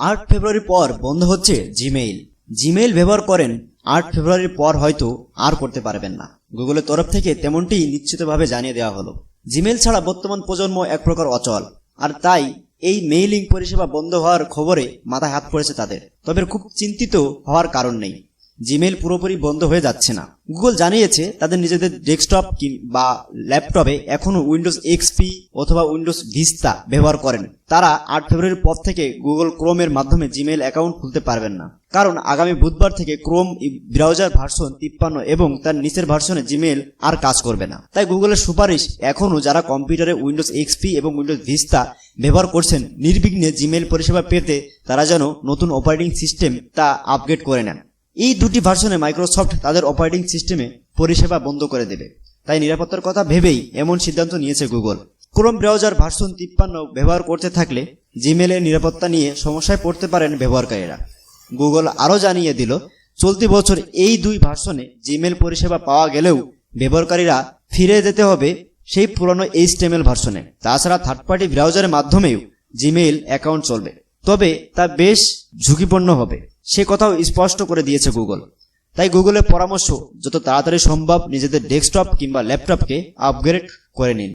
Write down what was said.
আট ফেব্রুয়ারির পর বন্ধ হচ্ছে জিমেইল জিমেইল ব্যবহার করেন, আট ফেব্রুয়ারির পর হয়তো আর করতে পারবেন না। গুগলের তরফ থেকে তেমনটি নিশ্চিতভাবে জানিয়ে দেওয়া হলো। জিমেইল ছাড়া বর্তমান প্রজন্ম এক প্রকার অচল। আর তাই এই মেইলিং পরিষেবা বন্ধ হওয়ার খবরে মাথায় হাত পড়েছে তাদের। তবে খুব চিন্তিত হওয়ার কারণ নেই। জিমেইল পুরোপুরি বন্ধ হয়ে যাচ্ছে না। গুগল জানিয়েছে তাদের নিজেদের ডেস্কটপ বা ল্যাপটপে এখনও উইন্ডোজ এক্সপি অথবা উইন্ডোজ ভিস্তা ব্যবহার করেন। তারা আট ফেব্রুয়ারির পর থেকে গুগল ক্রোমের মাধ্যমে জিমেইল অ্যাকাউন্ট খুলতে পারবেন না। কারণ আগামী বুধবার থেকে ক্রোম ব্রাউজার ভার্সন তিপ্পান্ন এবং তার নিচের ভার্সনে জিমেইল আর কাজ করবে না। তাই গুগলের সুপারিশ এখনও যারা কম্পিউটারে উইন্ডোজ এক্সপি এবং উইন্ডোজ ভিস্তা ব্যবহার করছেন, নির্বিঘ্নে জিমেইল পরিষেবা পেতে তারা যেন নতুন অপারেটিং সিস্টেম তা আপগ্রেড করে নেন। এই দুটি ভার্সনে মাইক্রোসফট তাদের অপারেটিং সিস্টেমে পরিষেবা বন্ধ করে দেবে। তাই নিরাপত্তার কথা ভেবেই এমন সিদ্ধান্ত নিয়েছে গুগল ক্রোম ব্রাউজার ভার্সন তিপ্পান্ন ব্যবহার করতে থাকলে জিমেলের নিরাপত্তা নিয়ে সমস্যায় পড়তে পারেন ব্যবহারকারীরা। গুগল আরও জানিয়ে দিল, চলতি বছর এই দুই ভার্সনে জিমেল পরিষেবা পাওয়া গেলেও ব্যবহারকারীরা ফিরে যেতে হবে সেই পুরনো এইচটিএমএল ভার্সনে তাছাড়া থার্ড পার্টি ব্রাউজারের মাধ্যমেও জিমেইল অ্যাকাউন্ট চলবে। তবে তা বেশ ঝুঁকিপূর্ণ হবে। সে কথাও স্পষ্ট করে দিয়েছে গুগল। তাই গুগলের পরামর্শ, যত তাড়াতাড়ি সম্ভব নিজেদের ডেস্কটপ কিংবা ল্যাপটপকে আপগ্রেড করে নিন।